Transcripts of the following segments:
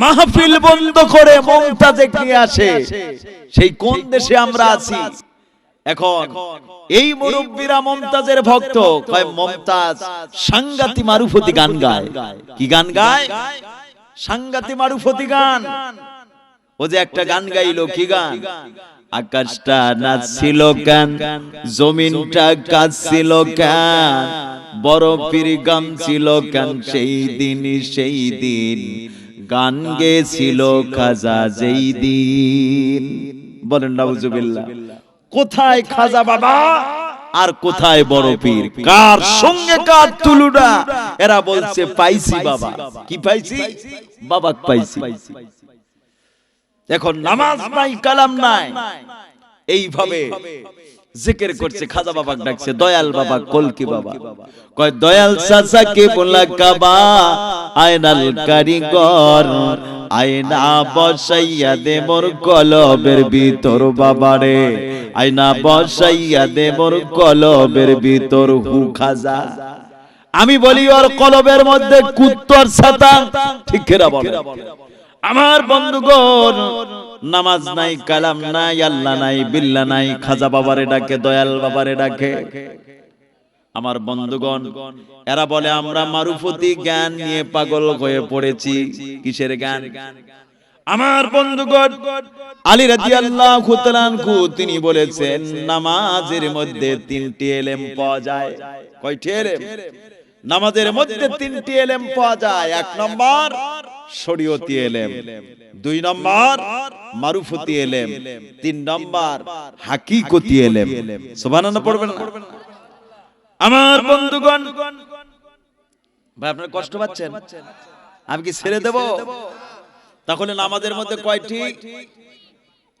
মাহফিল বন্ধ করে মমতাজে নিয়ে আসে। সেই কোন দেশে আমরা আছি? এখন এই মুরব্বীরা মমতাজের ভক্ত। কয় মমতাজ সাংগাতি মারুফতি গান গায়। কি গান গায়? সাংগাতি মারুফতি গান। ও যে একটা গান গাইলো কি গান? আকাশটা নাচছিল কেন জমিনটা কাঁদছিল কেন বরফির গান ছিল কেন সেই দিন সেই দিন। গান গেছিল খাজা যেই দিন বলেন নাউজুবিল্লাহ। কোথায় খাজা বাবা? আর কোথায় বড় পীর? কার সঙ্গে কার তুলুনা এরা বলছে পাইছি বাবা। কি পাইছি? বাবা পাইছি? এখন নামাজ নাই কালাম নাই। এইভাবে। জিকির করছে খাজা বাবা ডাকছে দয়াল বাবা কলকি বাবা কয় দয়াল চাচা কে বলা কাবা আয়নাল কারিগর আয়না বসাইয়া দে মোর কলবের ভিতর বাবারে। আয়না বসাইয়া দে মোর কলবের ভিতর হু খাজা। আমি বলি ওর কলবের মধ্যে কুত্তর ছাতা ঠিক কেরা বলে? আমার বন্ধুগণ নামাজ নাই, কালাম নাই, আল্লাহ নাই, বিল্লা নাই, খাজা বাবারে ডাকে, দয়াল বাবারে ডাকে। আমার বন্ধুগণ, এরা বলে, আমরা মারুফতি জ্ঞান নিয়ে পাগল হয়ে পড়েছি। কিসের জ্ঞান? আমার বন্ধুগণ, আলী রাদিয়াল্লাহু তাআলাহু তিনি বলেছেন, নামাজের মধ্যে তিনটি এলেম পাওয়া যায়। কয়টি এলেম? নামাজের মধ্যে তিনটি এলেম পাওয়া যায়। এক নম্বর শরীয়তি এলেম। দুই নম্বর মারুফতি এলেম। তিন নম্বর হাকিকতি এলেম। সুবহানাল্লাহ পড়বেন না? আমার বন্ধুগণ ভাই আপনারা কষ্ট পাচ্ছেন? আমি কি ছেড়ে দেব? তাহলে নামাজের মধ্যে কয়টি?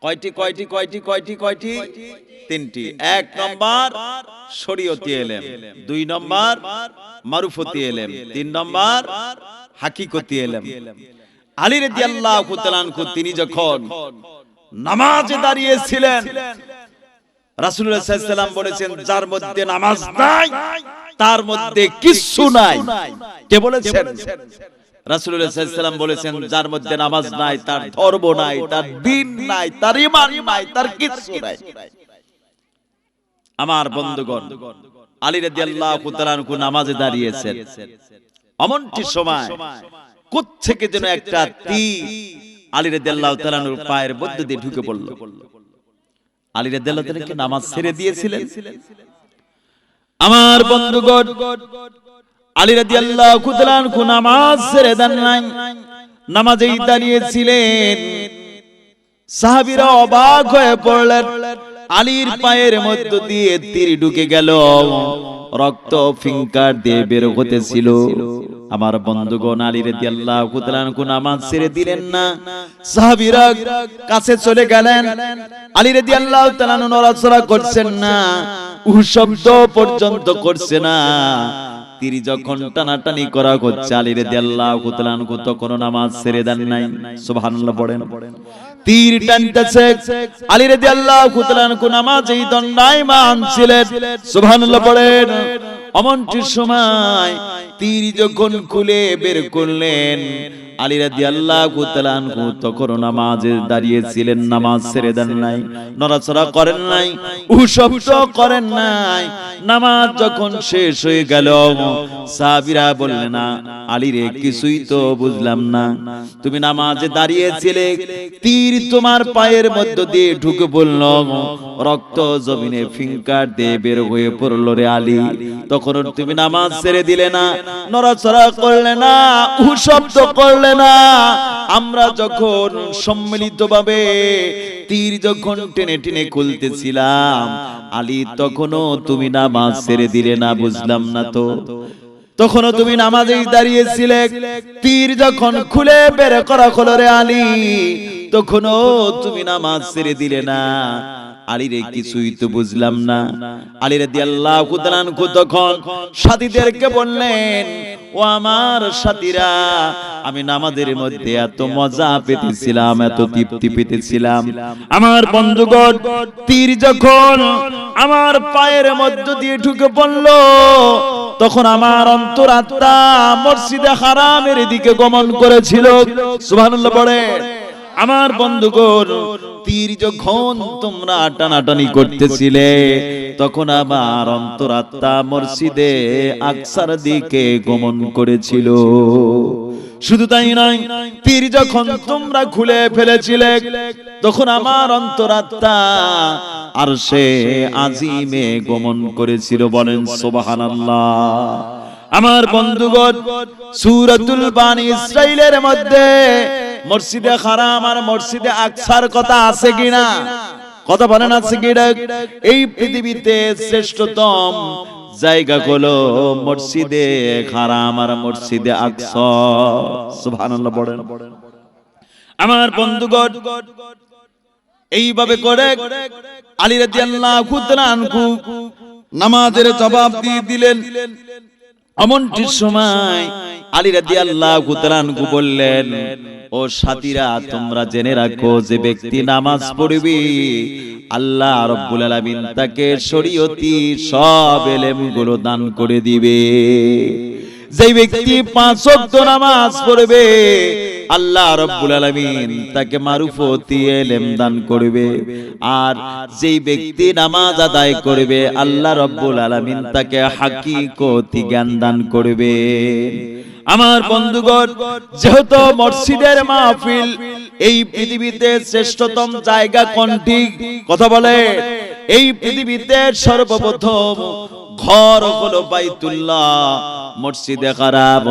কয়টি কয়টি কয়টি কয়টি কয়টি? তিনটি। এক নম্বর শরীয়তি এলেম, দুই নম্বর মারুফতি এলেম, তিন নম্বর হাকিকতি এলেম। আলী তাআলা আনহু, তিনি যখন নামাজে দাঁড়িয়েছিলেন আলাইহি সাল্লাম বলেছেন, যার মধ্যে নামাজ নাই, তার মধ্যে কিচ্ছু নাই। কে বলেছেন? সাল্লাম বলেছেন যার মধ্যে নামাজ নাই তার ধর্ম নাই তার দিন নাই তার নাই তার কিচ্ছু নাই। আমার বন্ধুগণ আলী তাআলা আনহু নামাজে দাঁড়িয়েছেন। অমনটি সময় কোত্থেকে যেন একটা তীর আলী তাআলা আনহুর পায়ের মধ্যে দিয়ে ঢুকে পড়ল। আলী তাআলা কি নামাজ ছেড়ে দিয়েছিলেন? আমার বন্ধুগণ আলী আনহু নামাজ ছেড়ে দেন নাই। সাহাবীরা অবাক হয়ে পড়লেন। আলীর পায়ের মধ্য দিয়ে তীর ঢুকে গেল। রক্ত ফিঙ্কার দিয়ে বের হতেছিল। আমার বন্ধুগণ, আলী রাদিয়াল্লাহু তাআলা আনহু নামাজ ছেড়ে দিলেন না। সাহাবীরা কাছে চলে গেলেন। আলী রাদিয়াল্লাহু তাআলা আনহু নড়াচড়া করছেন না। শব্দ পর্যন্ত করছে না। তিনি যখন টানাটানি করা হচ্ছে আলী রাদিয়াল্লাহু কুতলান আনহু তখন নামাজ ছেড়ে দেন নাই। সুবহানাল্লাহ পড়েন। তীর টানতেছে আলী রাদিয়াল্লাহু নামাজ এই নামাজেই দণ্ডায়মান ছিলেন। সুবহানাল্লাহ পড়েন। অমনটির সময় তীর যখন খুলে বের করলেন আলী আনহু তখন নামাজে দাঁড়িয়েছিলেন, নামাজ ছেড়ে দেন নাই, নড়াচড়া করেন নাই করেন নাই। নামাজ যখন শেষ হয়ে গেল বললেন, না কিছুই তো বুঝলাম না। তুমি নামাজে দাঁড়িয়েছিলে, তীর তোমার পায়ের মধ্য দিয়ে ঢুকে পড়ল, রক্ত জমিনে ফিঙ্কার দিয়ে বের হয়ে পড়ল রে আলী। তখন তুমি নামাজ ছেড়ে দিলে না, নড়াচড়া করলে না, উশব্দ করলে না, আমরা যখন সম্মিলিতভাবে তীর যখন টেনে টেনে খুলতেছিলাম, আলী তখনও তুমি নামাজ ছেড়ে দিলে না বুঝলাম না তো। তখনও তুমি নামাজেই দাঁড়িয়েছিলে, তীর যখন খুলে বের করা হলো রে আলী, তখনও তুমি নামাজ ছেড়ে দিলে না। আলী কিছুই তো বুঝলাম না। আলী রে আল্লাহ তখন সাথীদেরকে বললেন, ও আমার সাথীরা আমি নামাজের মধ্যে এত মজা পেতেছিলাম, এত তৃপ্তি পেতেছিলাম। আমার বন্ধুগণ, তীর যখন আমার পায়ের মধ্য দিয়ে ঢুকে পড়ল, তখন আমার অন্তরাত্মা মসজিদে হারামের দিকে গমন করেছিল। সুবহানাল্লাহ পড়ে। আমার বন্ধুগণ, তীর যখন তোমরা টানাটানি করতেছিলে, তখন আমার অন্তরাত্মা মসজিদে আকসার দিকে গমন করেছিল। শুধু তাই নয় তীর যখন তোমরা খুলে ফেলেছিলে, তখন আমার অন্তরাত্মা আর সে আজিমে গমন করেছিল বলেন, সুবহানাল্লাহ। আমার বন্ধুগণ, সূরাতুল বানি ইসরাইলের মধ্যে মসজিদে হারাম আর মসজিদে আকসার কথা আছে কিনা? কথা বলেন আছে কিনা? এই পৃথিবীতে শ্রেষ্ঠতম জায়গা গুলো মসজিদে হারাম আর মসজিদে আকস সুবহানাল্লাহ পড়েন। আমার বন্ধুগণ, এইভাবে করে আলী রাদিয়াল্লাহু তাআলা নামাজের জবাব দিয়ে দিলেন। এমনটির সময় আলী রাজি আল্লাহ আনহু বললেন ও সাথীরা তোমরা জেনে রাখো যে ব্যক্তি নামাজ পড়বে আল্লাহ রব্বুল আলামিন তাকে শরীয়তি সব এলেমগুলো দান করে দিবে। যেই ব্যক্তি পাঁচ ওয়াক্ত নামাজ পড়বে, আল্লাহ রব্বুল আলামিন তাকে মারুফতি, এলেম দান করবে। আর যেই ব্যক্তি নামাজ আদায় করবে, আল্লাহ রব্বুল আলামিন তাকে হাকিকতি জ্ঞান দান করবে। আমার বন্ধুগণ, যেহেতু মসজিদের মাহফিল এই পৃথিবীতে শ্রেষ্ঠতম জায়গা কোনটি? কথা বলে, এই পৃথিবীতে সর্বপ্রথম ঘর হলো বাইতুল্লাহ, মসজিদে খারাপ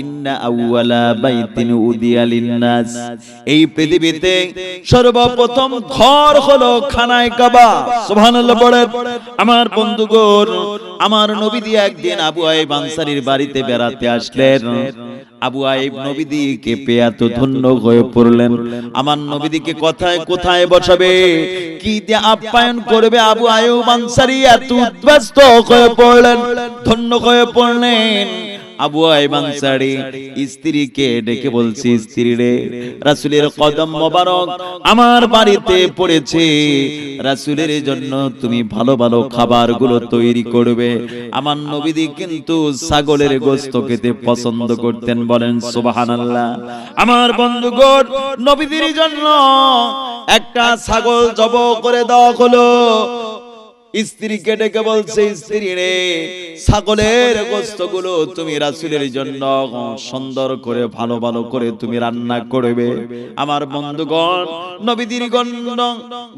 ইন্না আউয়ালা বাইতিন উদিয়া লিন্নাস। এই পৃথিবীতে সর্বপ্রথম ঘর হলো খানায় কাবা। সুবহানাল্লাহ বড় আমার বন্ধুগণ আমার নবী দিয়ে একদিন আবু আইব আনসারির বাড়িতে বেড়াতে আসলেন। আবু আইব নবীদিকে পেয়ে এত ধন্য হয়ে পড়লেন। আমার নবীদিকে কোথায় কোথায় বসাবে, কি দিয়ে আপ্যায়ন করবে আবু আইব আনসারি, এত উদ্বাস্ত হয়ে পড়লেন, ধন্য হয়ে পড়লেন। আবু আইব আনসারী স্ত্রীকে ডেকে বলছি, স্ত্রী রে, রাসূলের কদম মোবারক আমার বাড়িতে পড়েছে। রাসূলের জন্য তুমি ভালো ভালো খাবারগুলো তৈরি করবে। আমার নবীদি কিন্তু ছাগলের গোশত খেতে পছন্দ করতেন, বলেন, সুবহানাল্লাহ। আমার বন্ধুগণ নবীদের জন্য একটা ছাগল জব করে দেওয়া হলো। স্ত্রীকে ডেকে বলছে, স্ত্রী রে, ছাগলের গোস্তগুলো তুমি রাসুলের জন্য সুন্দর করে, ভালো ভালো করে তুমি রান্না করবে। আমার বন্ধুগণ নবীদের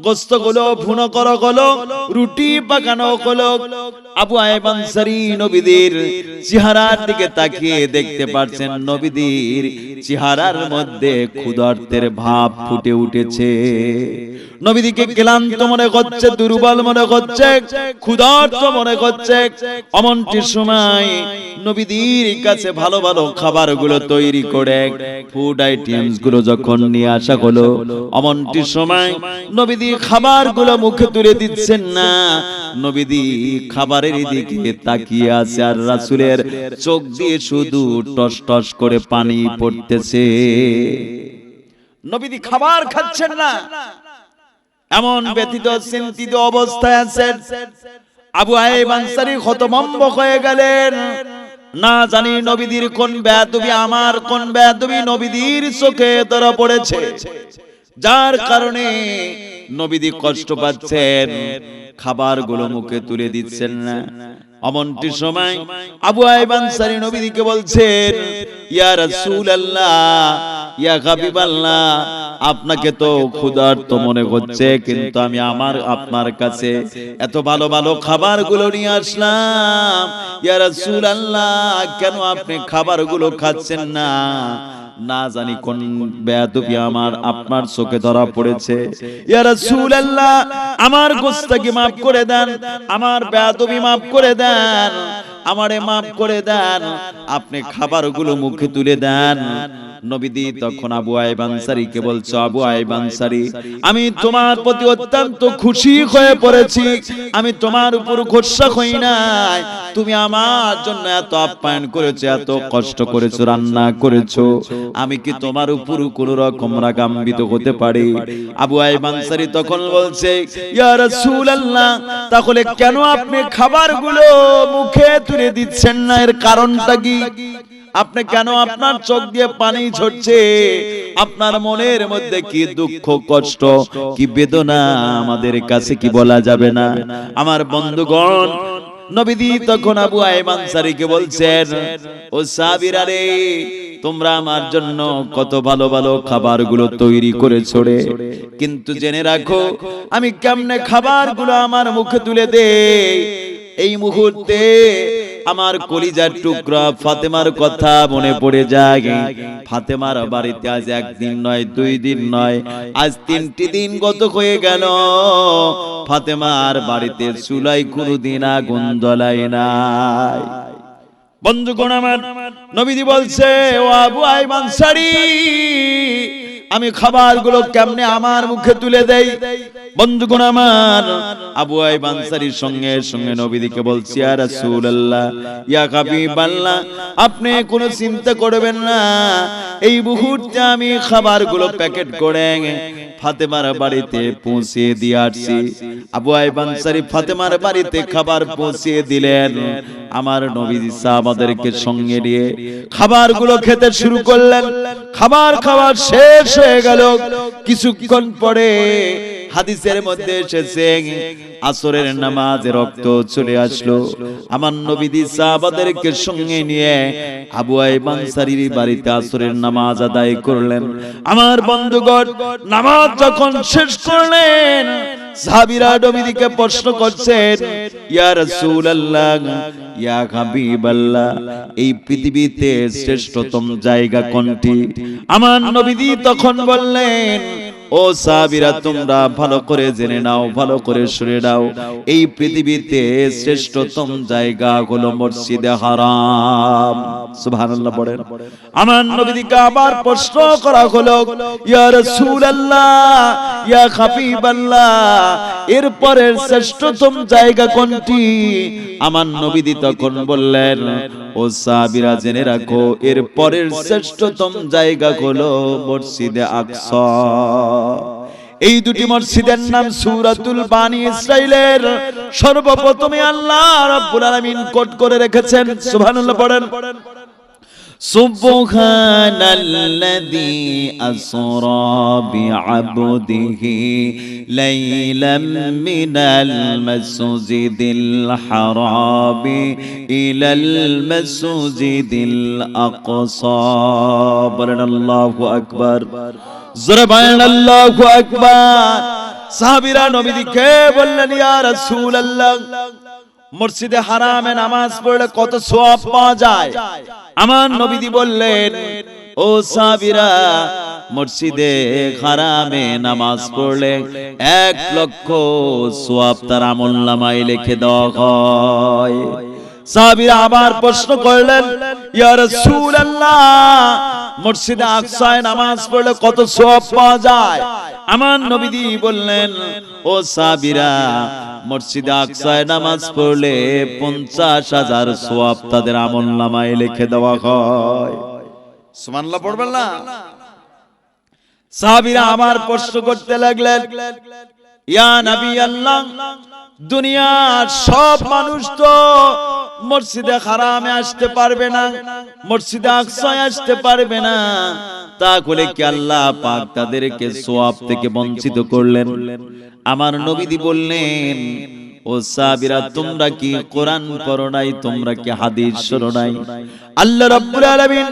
গোস্তগুলো ভুনো করো হলো রুটি পাকানো হলো আবু আয়েব আনসারী নবীদের চেহারার দিকে তাকিয়ে দেখতে পারছেন নবীদের চেহারার মধ্যে ক্ষুধার্তের ভাব ফুটে উঠেছে। নবীদিকে ক্লান্ত মনে করছে, দুর্বল মনে করছে, ক্ষুধার্ত মনে করছে। অমনটির সময় নবীদের কাছে ভালো ভালো খাবারগুলো তৈরি করে ফুড আইটেমসগুলো যখন নিয়ে আসা হলো, অমনটির সময় নবীদি খাবারগুলো মুখে তুলে দিচ্ছেন না। নবীদি খাবারের দিকে তাকিয়ে আছে আর রাসূলের চোখ দিয়ে শুধু টস টস করে পানি পড়তেছে। নবীদি খাবার খাচ্ছেন না। এমন ব্যতীত চিন্তিত অবস্থায় আছেন। আবু আইব আনসারী হতভম্ব হয়ে গেলেন। না জানি নবীদের কোন বেয়াদবি, আমার কোন বেয়াদবি নবীদের চোখে ধরা পড়েছে। যার কারণে নবীদি কষ্ট পাচ্ছেন খাবারগুলো মুখে তুলে দিচ্ছেন না। অমনটির সময় আবু আইব আনসারী নবীদিকে বলছেন ইয়া রাসূলুল্লাহ ইয়া হাবিবাল্লাহ আপনাকে তো ক্ষুধার্ত মনে হচ্ছে কিন্তু আমি আমার আপনার কাছে এত ভালো ভালো খাবারগুলো নিয়ে আসলাম। ইয়া কেন আপনি খাবারগুলো খাচ্ছেন না? না জানি কোন বেয়াদবি আমার, আপনার চোখে ধরা পড়েছে। আমার গোস্তাকে মাফ করে দেন, আমার বেয়াদবি মাফ করে দেন। আমারে maaf করে দেন। আপনি খাবারগুলো মুখে তুলে দেন। নবীদি তখন আবু আইব আনসারীকে বলছো, আবু আইব আনসারী আমি তোমার প্রতি অত্যন্ত খুশি হয়ে পড়েছি। আমি তোমার উপর গোসা হই নাই। তুমি আমার জন্য এত আপ্যায়ন করেছ, এত কষ্ট করেছ, রান্না করেছ। আমি কি তোমার উপর কোন রকম রাগাম্বিত হতে পারি? আবু আইব আনসারী তখন বলছে, ইয়া রাসূলুল্লাহ, তাহলে কেন আপনি খাবারগুলো মুখে তুলে দিচ্ছেন না, এর কারণটা কি? আপনি কেন আপনার চোখ দিয়ে পানি ঝরছে? আপনার মনের মধ্যে কি দুঃখ, কষ্ট, কি বেদনা আমাদের কাছে কি বলা যাবে না? আমার বন্ধুগণ নবীদি তখন আবু আইমান সারিকে বলছেন, ও সাবিরা রে, তোমরা আমার জন্য কত ভালো ভালো খাবারগুলো তৈরি করে ছড়ে কিন্তু জেনে রাখো, আমি কেমনে খাবারগুলো আমার মুখে তুলে দেই? এই মুহূর্তে আমার কলিজার টুকরা ফাতেমার কথা মনে পড়ে যায়। ফাতেমার বাড়িতে আজ একদিন নয়, দুই দিন নয়, আজ তিনটি দিন গত হয়ে গেল। ফাতেমার বাড়িতে চুলাই কোনোদিন আগুন জ্বলাই নাই। বন্ধুগণ আমার নবীজি বলছে, ও আবু আইমান সারি আমি খাবারগুলো কেমনে আমার মুখে তুলে দেই? বন্ধুগণ আমার, আবু আইব আনসারীর সঙ্গে সঙ্গে নবীদিকে বলছি আর রাসূলুল্লাহ, ইয়া হাবিবাল্লাহ, আপনি কোনো চিন্তা করবেন না। এই মুহূর্তে আমি খাবারগুলো প্যাকেট করে ফাতেমার বাড়িতে পৌঁছে দিয়ে আসছি। আবু আইব আনসারী ফাতেমার বাড়িতে খাবার পৌঁছে দিলেন। আমার নবীজি সাহাবাদেরকে সঙ্গে নিয়ে খাবারগুলো খেতে শুরু করলেন। খাবার খাবার শেষ হয়ে গেল। কিছুক্ষণ পরে হাদিসের মধ্যে এসেছে আসরের নামাজে রক্ত চলে আসলো। আমার নবীদি সাহাবাদেরকে সঙ্গে নিয়ে আবু আইব আনসারীর বাড়িতে আসরের নামাজ আদায় করলেন। আমার বন্ধুগণ নামাজ যখন শেষ করলেন সাহাবীরা প্রশ্ন করছেন, ইয়া রাসূলুল্লাহ, ইয়া হাবিবাল্লাহ, এই পৃথিবীতে শ্রেষ্ঠতম জায়গা কোনটি? আমার নবীদি তখন বললেন, ও সাবিরা তোমরা ভালো করে জেনে নাও, ভালো করে শুনে নাও, এই পৃথিবীতে শ্রেষ্ঠতম জায়গা হলো মসজিদে হারাম। সুবহানাল্লাহ পড়েন। আমার নবীকে আবার প্রশ্ন করা হলো ইয়া রাসূলুল্লাহ ইয়া হাবিবাল্লাহ এরপরের শ্রেষ্ঠতম জায়গা কোনটি? আমার নবীদি তখন বললেন ও সাবিরা জেনে রাখো এর পরের শ্রেষ্ঠতম জায়গা হলো মসজিদে আকসা। এই দুটি মসজিদের নাম সুরাতুল বানি ইসরাইলের সর্বপ্রথমে আল্লাহ রাব্বুল আলামিন কোট করে রেখেছেন। সুবহানাল্লাহ পড়েন। سبحان الذي أسرى بعبده ليلا من المسجد الحرام إلى المسجد الأقصى بلن الله أكبر জোরে আল্লাহু আকবার সাহাবীরা নবীকে বললেন ইয়া রাসূলুল্লাহ মসজিদে হারামে নামাজ পড়লে কত সওয়াব পাওয়া যায়? আমার নবীদি বললেন, ও সাবিরা মসজিদে হারামে নামাজ পড়লে এক লক্ষ সওয়াব তার আমলনামায় লিখে দেওয়া আবার প্রশ্ন করলেন, ইয়া মসজিদে আকসায় নামাজ পড়লে কত সওয়াব পাওয়া যায়? আমার নবীজি বললেন, ও সাহাবীরা মসজিদে আকসায় নামাজ পড়লে পঞ্চাশ হাজার সওয়াব তাদের আমলনামায় লিখে দেওয়া হয়। সুবহানাল্লাহ পড়বেন না? সাহাবীরা আবার প্রশ্ন করতে লাগলেন ইয়া নবী আল্লাহ দুনিয়ার সব মানুষ তো মসজিদে হারামে আসতে পারবে না মসজিদে আকসায় আসতে পারবে না। তাহলে কি আল্লাহ পাক তাদেরকে সোয়াব থেকে বঞ্চিত করলেন? আমার নবীদি বললেন, ও সাবিরা তোমরা কি কোরআন পড়ো নাই? তোমরা কি হাদিস শোনো নাই? আল্লাহ রাব্বুল আলামিন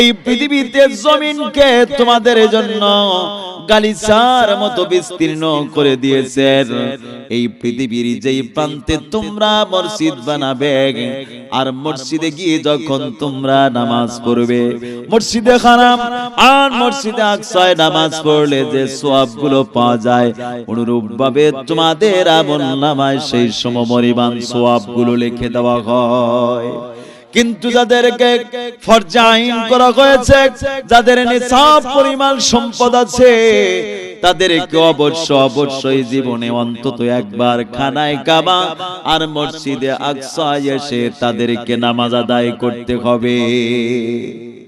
এই পৃথিবীতে জমিনকে তোমাদের জন্য গালিচার মতো বিস্তীর্ণ করে দিয়েছেন। এই পৃথিবীর যেই প্রান্তে তোমরা মসজিদ বানাবে, আর মসজিদে গিয়ে যখন তোমরা নামাজ পড়বে, মসজিদে খারাপ আর মসজিদে আকসায় নামাজ পড়লে যে সোয়াবগুলো পাওয়া যায় অনুরূপ ভাবে তোমাদের আমল নামায় সেই সমপরিমাণ সোয়াবগুলো লিখে দেওয়া হয়। কিন্তু যাদেরকে ফরজাইন করা হয়েছে, যাদের নিসাব পরিমাণ সম্পদ আছে, তাদেরকে অবশ্য অবশ্যই জীবনে অন্তত একবার খানায় কাবা আর মসজিদে আকসায় এসে তাদেরকে নামাজ আদায় করতে হবে।